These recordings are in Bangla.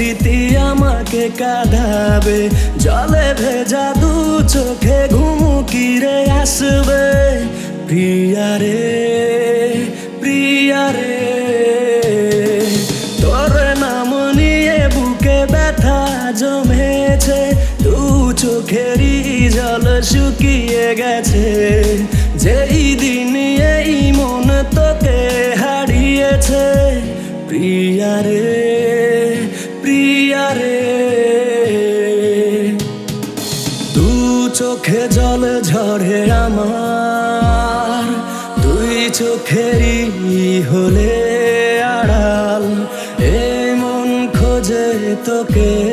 স্মৃতি আমাকে কাঁদাবে, জলে ভেজা দু চোখে ঘুমুকিরে আসবে। প্রিয়া রে প্রিয়া রে, তোর নাম নিয়ে বুকে ব্যথা জমেছে, দু চোখেরই জল শুকিয়ে গেছে। যেই দিন এই মন তোকে হারিয়েছে, প্রিয়া রে। চোখে জল ঝরে আমার। দুই চোখেরই হলে আড়াল। এই মন খোঁজে তোকে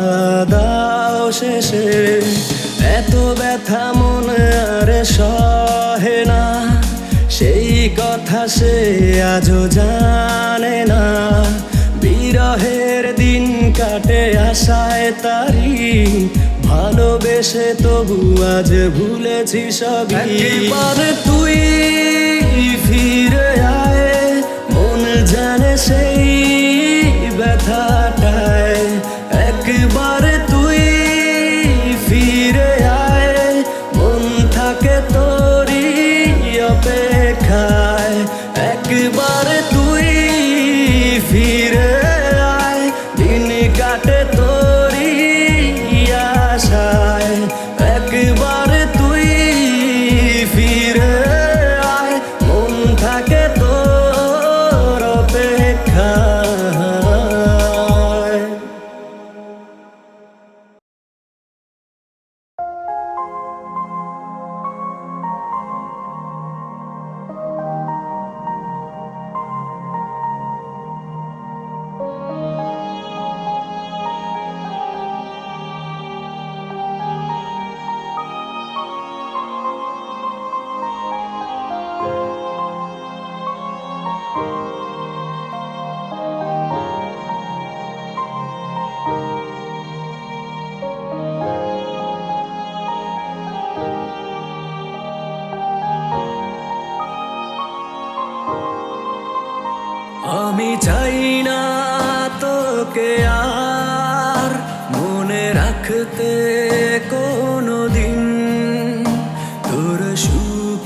কাদাও শেষে। এত ব্যথা মনে আরে সহে না। সেই কথা সে আজও জানে না। বিরহের দিন কাটে আশায় তারি। ভালোবেসে তবু আজ ভুলেছি সবই। এবার তুই ফিরে আয়। মন জানে সেই ব্যথাটায় একবার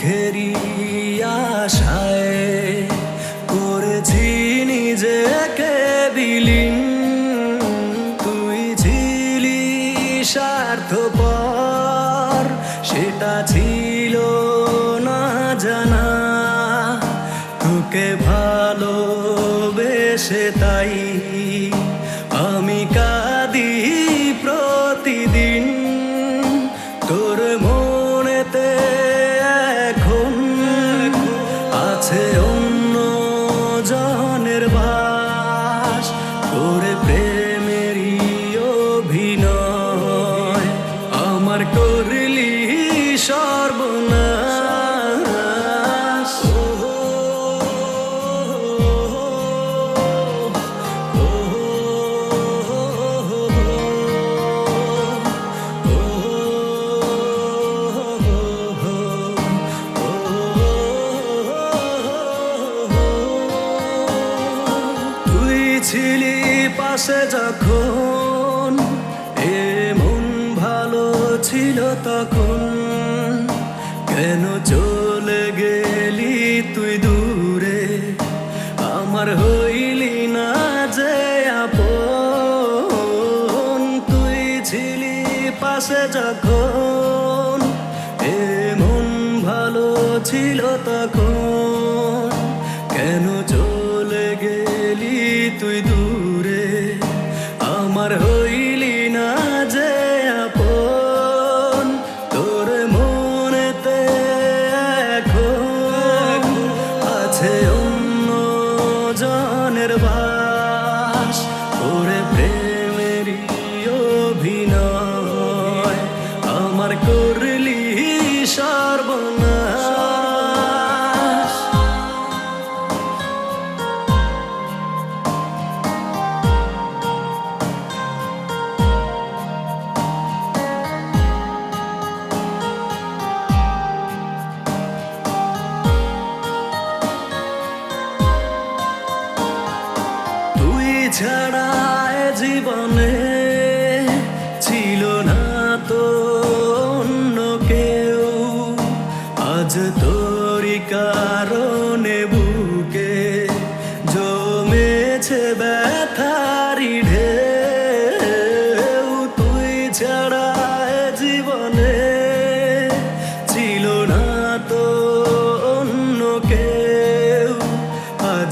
সুখেরই আশায় ওরে প্রেমেরই অভিনয় আমার করলি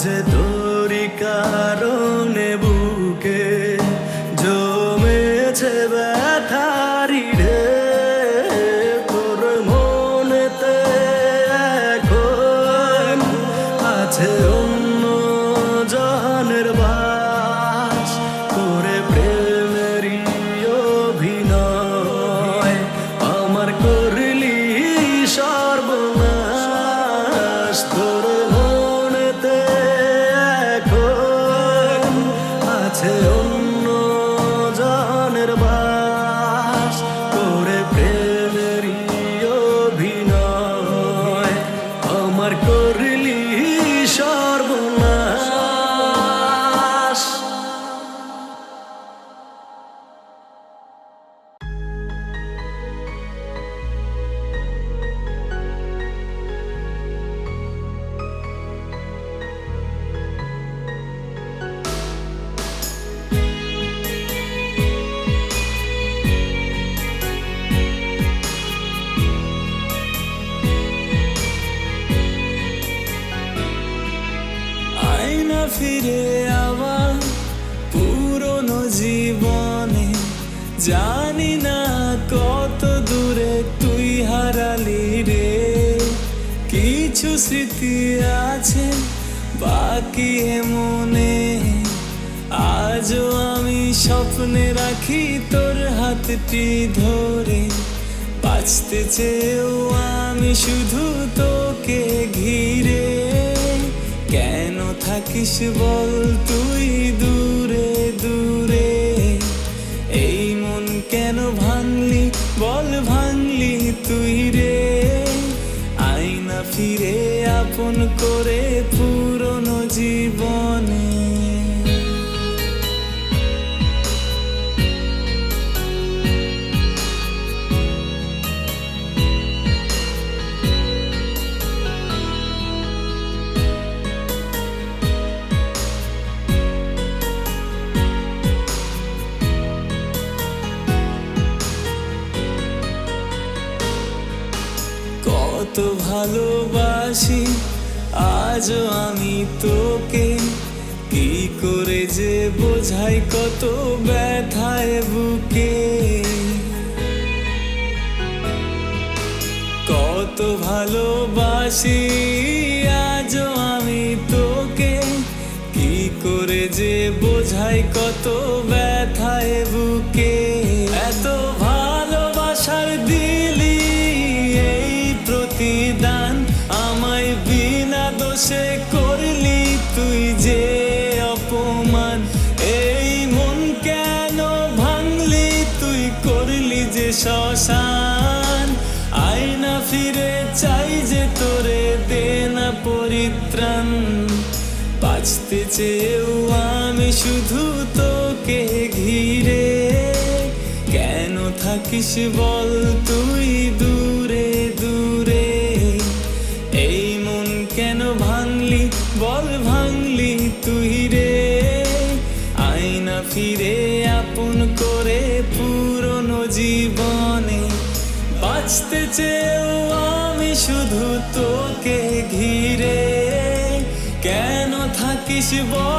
আজ তোরই হাতটি ধরে বাঁচতে চেয়েও আমি শুধু তোকে ঘিরে। কেন থাকিস বল তুই দূরে দূরে? এই মন কেন ভাঙলি? বল ভাঙলি তুই রে। আয়না ফিরে আপন করে পুরনো জীবনে আজও আমি তোকে কি করে যে বোঝাই কত ব্যথায় বুকে? কত ভালোবাসি আজও আমি তোকে কি করে যে বোঝাই কত ব্যথায় বুকে? এত সে করলি তুই যে অপমান? এই মন কেন ভাঙলি তুই করলি যে শশান আয়না ফিরে চাই যে তোরে দে না পরিত্রাণ। বাঁচতে চেয়েও আমি শুধু তোকে ঘিরে। কেন থাকিস বল তুই দু চেয়েও আমি শুধু তোকে ঘিরে। কেন থাকিস বল?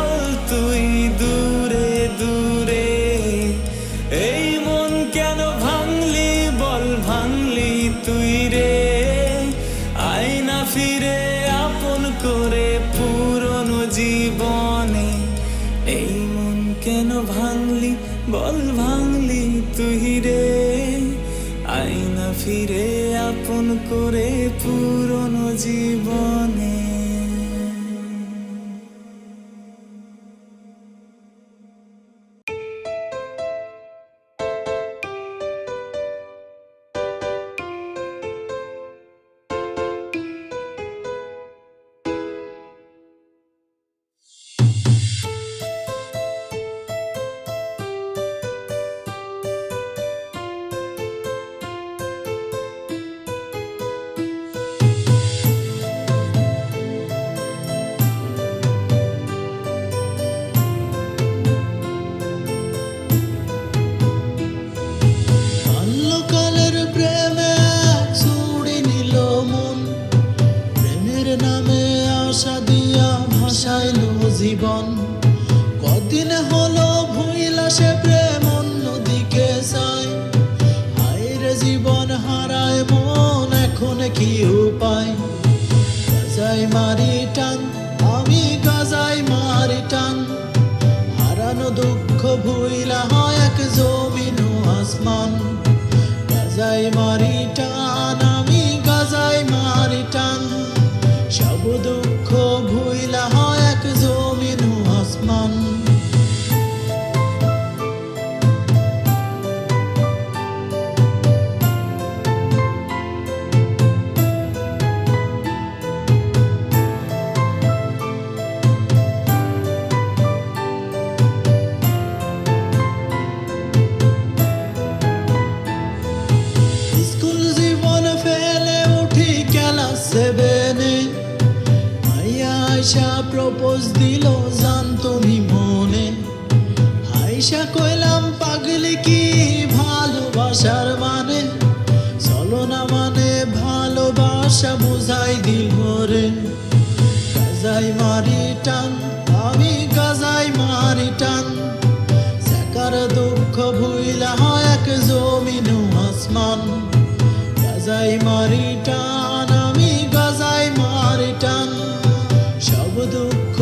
টান আমি গাজাই মারি টান সেকার দুঃখ ভুইলা হয় এক জমিন আসমান। গাজাই মারি টান আমি গাজাই মারি টান সব দুঃখ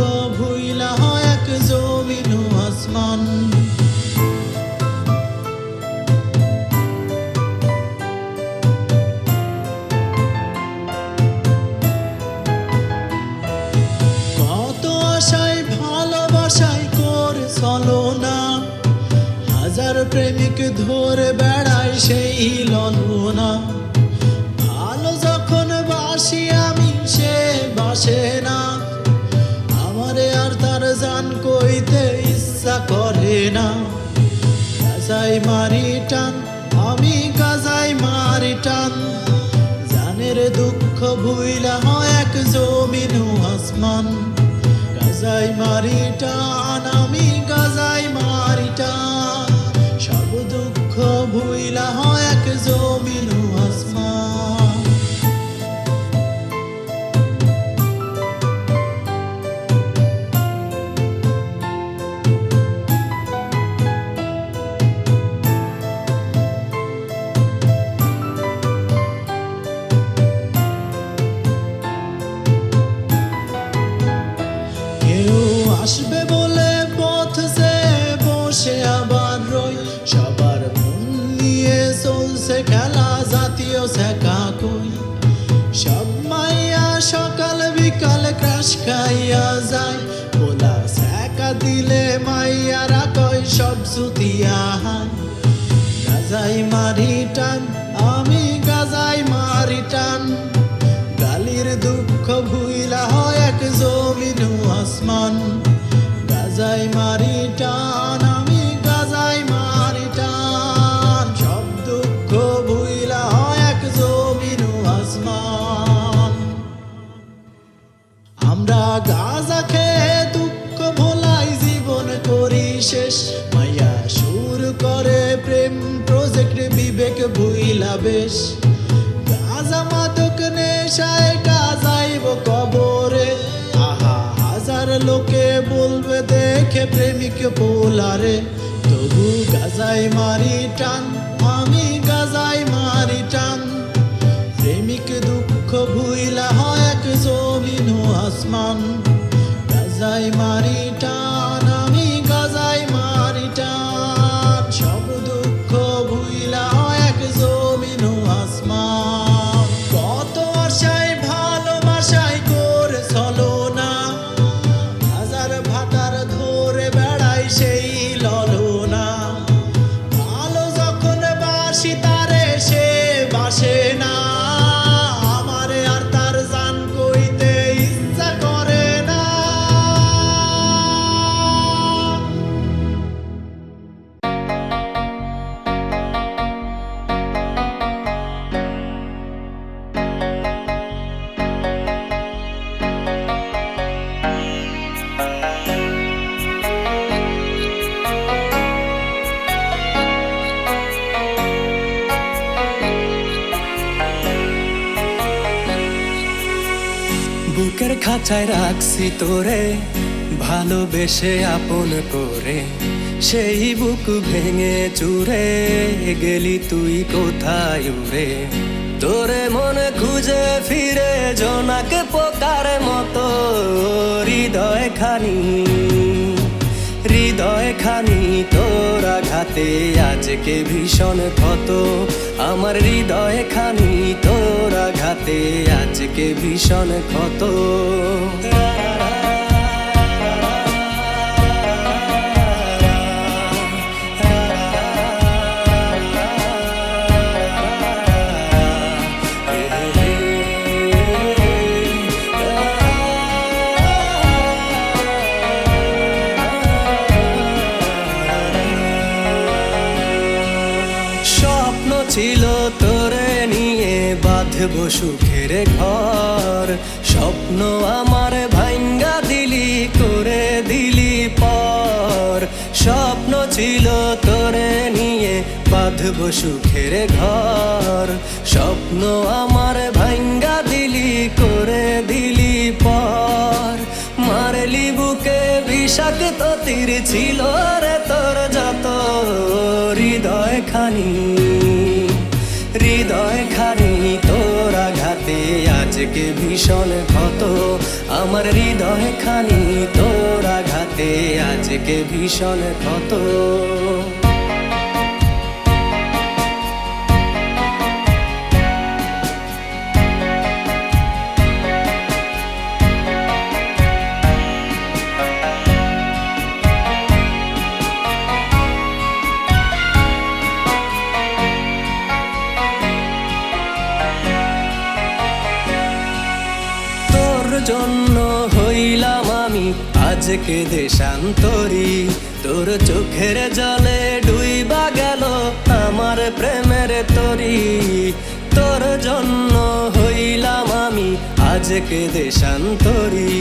করে বেড়াই সেই ললনা। ভালো যখন বাসি আমি, সে বাসে না। আমারে আর তার জান কইতে ইচ্ছা করে না। কাজাই মারি টান, আমি কাজাই মারি টান। জানের দুঃখ ভুইলা হয় এক জমিন আসমান। গাজাই মারি টান, আমি গাজাই মারি টান। ভুইলা হয় এক জমিন আসমান বেশ গাজা মাদক নেশায় গাজাইব কবরে। আহা, হাজার লোকে বলবে, দেখে প্রেমিক পোলারে। তবু গাজাই মারি টান, আমি গাজাই রাখছি তোরে, ভালোবেসে আপন করে। সেই বুক ভেঙে চুরে গেলি তুই কোথায় উড়ে? তোরে মনে খুঁজে ফিরে জোনাকে পোকার মতো, হৃদয় খানি। হৃদয় খানি তোর আঘাতে আজকে ভীষণ ক্ষত। আমার হৃদয় খানি তোর আঘাতে আজকে ভীষণ ক্ষত। বাঁধব সুখের ঘর। স্বপ্ন আমার ভাঙ্গা দিলি, করে দিলি পর। স্বপ্ন ছিল তোরে নিয়ে বাঁধব সুখের ঘর। স্বপ্ন আমার ভাঙ্গা দিলি, করে দিলি পর। মারলি বুকে বিষাক্ত তীর ছিল রে তোর যত। হৃদয় খানি হৃদয় আজকে ভীষণ ক্ষত। আমার হৃদয় খানি তোর আঘাতে আজকে ভীষণ ক্ষত। আজকে দেশান্তরি তোর চোখের জলে ডুইবা গেল আমার প্রেমের তরি। তোর জন্য হইলাম আমি আজকে দেশান্তরি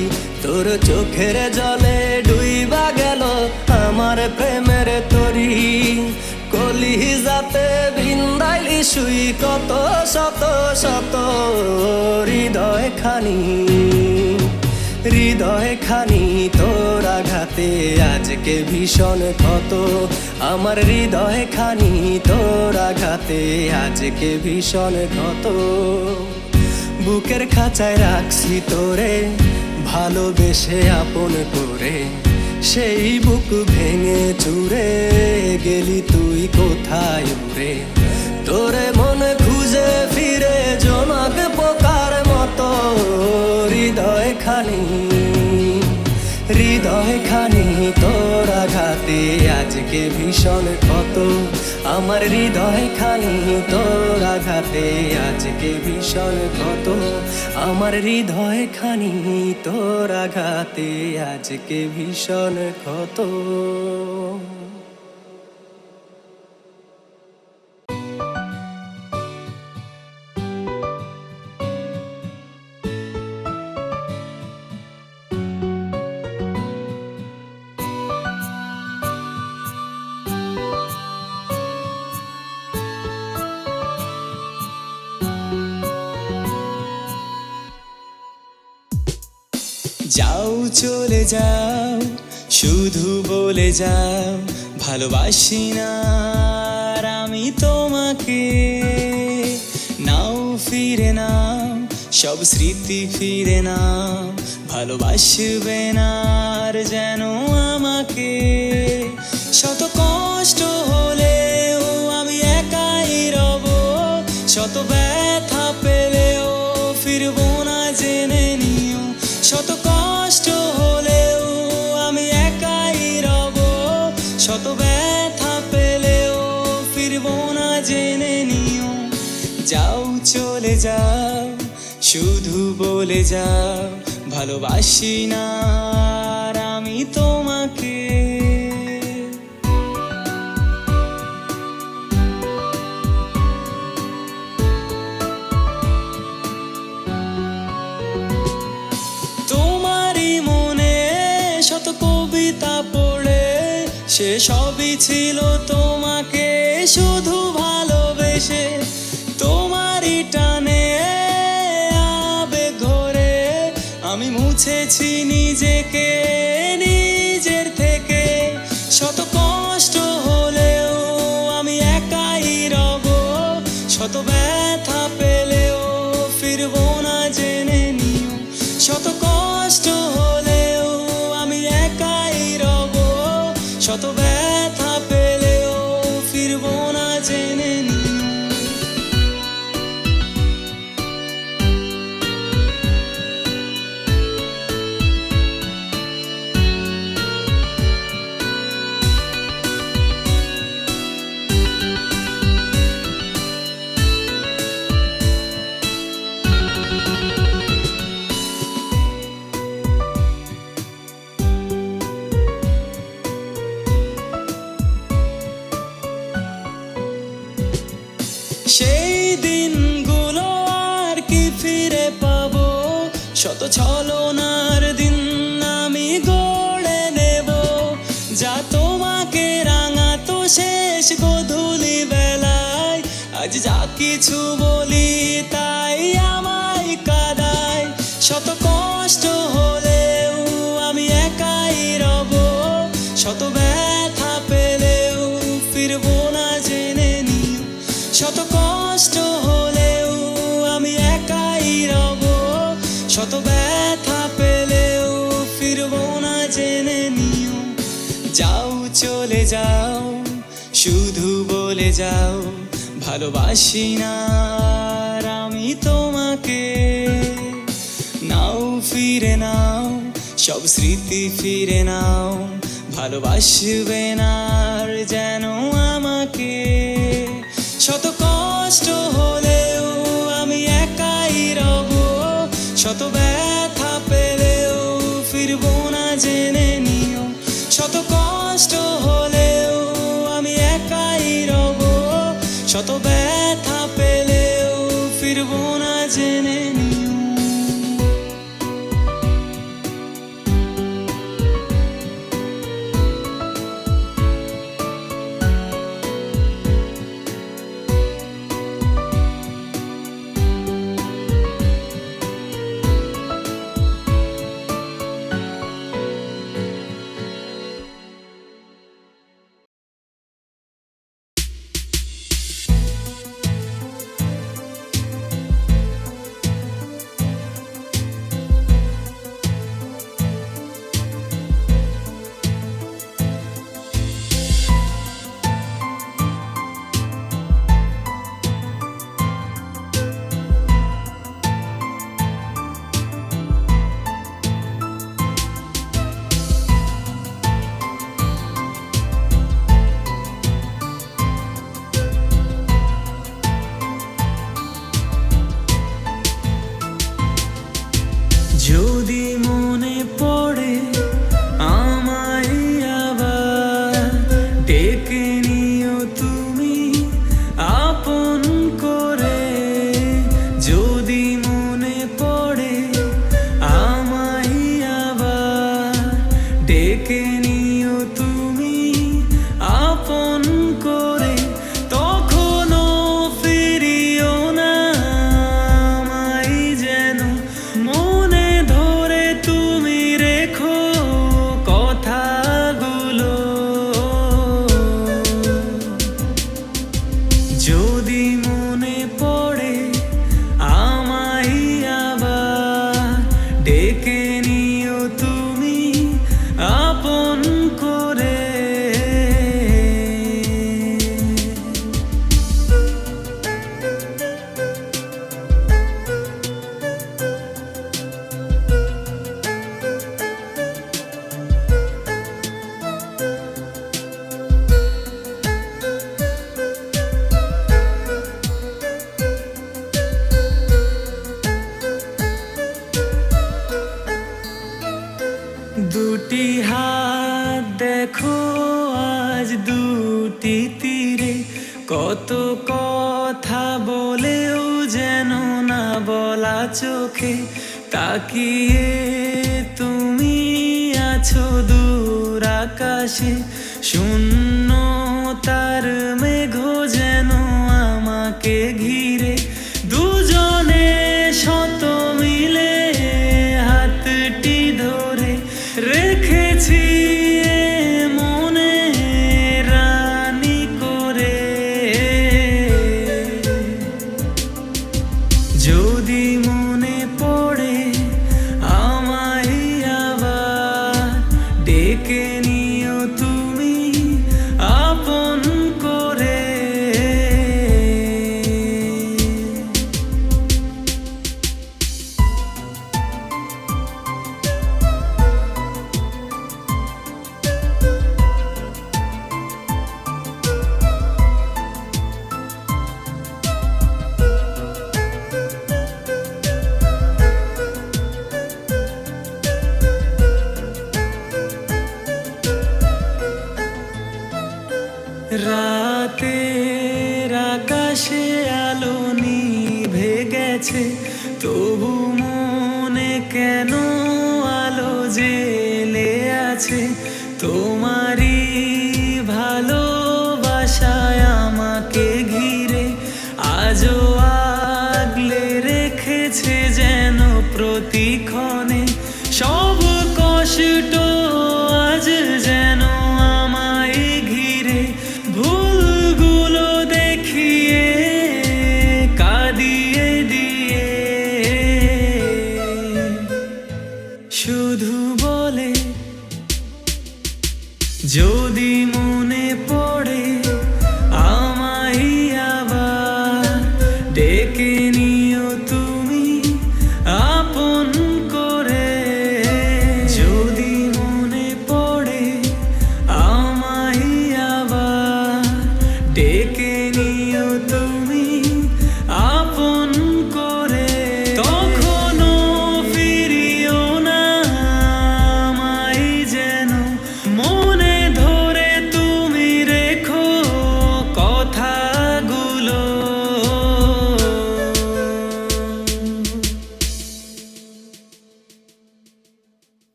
তোর চোখের জলে ডুইবা গেল আমার প্রেমের তরি। কলি যাতে বৃন্দাইলি শুই কত শত শত হৃদয় খানি হৃদয় খানি তোর আঘাতে। আজকে ভীষণ ক্ষত। আমার হৃদয় খানি তোর আঘাতে। আজকে ভীষণ ক্ষত। বুকের খাঁচায় রাখছি তোরে। ভালোবেসে আপন করে। সেই বুক ভেঙে চুরে গেলি তুই কোথায় উড়ে? তোরে মনে খুঁজে ফিরে জনক পোকার মতো হৃদয় খানি হৃদয় খানি তোর আঘাতে আজকে ভীষণ কত আমার হৃদয় খানি তোর আঘাতে আজকে ভীষণ কত আমার হৃদয় খানি তোর আঘাতে আজকে ভীষণ ক্ষত। যাও, শুধু বলে যাও, ভালোবাসি না আমি তোমাকে। নাও, ফিরে নাও, সব স্মৃতি ফিরে নাও, ভালোবাসবে না আর যেন আমাকে। শত কষ্ট হলেও আমি একাই রব, শত ব্যথা পেলেও ফিরবো না জেনে নিও। শত কষ্ট যাও, চলে যাও, শুধু বলে যাও, ভালোবাসি না আমি তোমাকে। তোমারই মনে শত কবিতা পড়ে, সে সবই ছিল তোমাকে, শুধু ভালোবেসে। মুছেছি নিজেকে, নিজের থেকে। শত কষ্ট হলেও আমি একাই রব। শত ব্যথা পেলেও ফিরবো না জেনে নিও। শত সেই দিনগুলো আর কি ফিরে পাবো? শত ছলনার দিন আমি গড়ে নেব। যা তোমাকে রাঙাতো শেষ গধূলি বেলায়, আজ যা কিছু বলি যাও, শুধু বলে যাও, ভালোবাসি না আমি তোমাকে। নাও, ফিরে নাও, সব স্মৃতি ফিরে নাও, ভালোবাসবে না যেন আমাকে। শত কষ্ট হলেও আমি একাই রব, শত ব্যথা পেলেও ফিরবো না জেনে শত কষ্ট হলেও আমি একাই রব শত ব্যথা পেলেও ফিরবো না জেনে নিও দেখো আজ দুটি তীরে কত কথা বলেও যেন না বলা চোখে তাকিয়ে তুমি আছো দূর আকাশে শূন্য তার মেঘ যেন আমাকে ঘিরে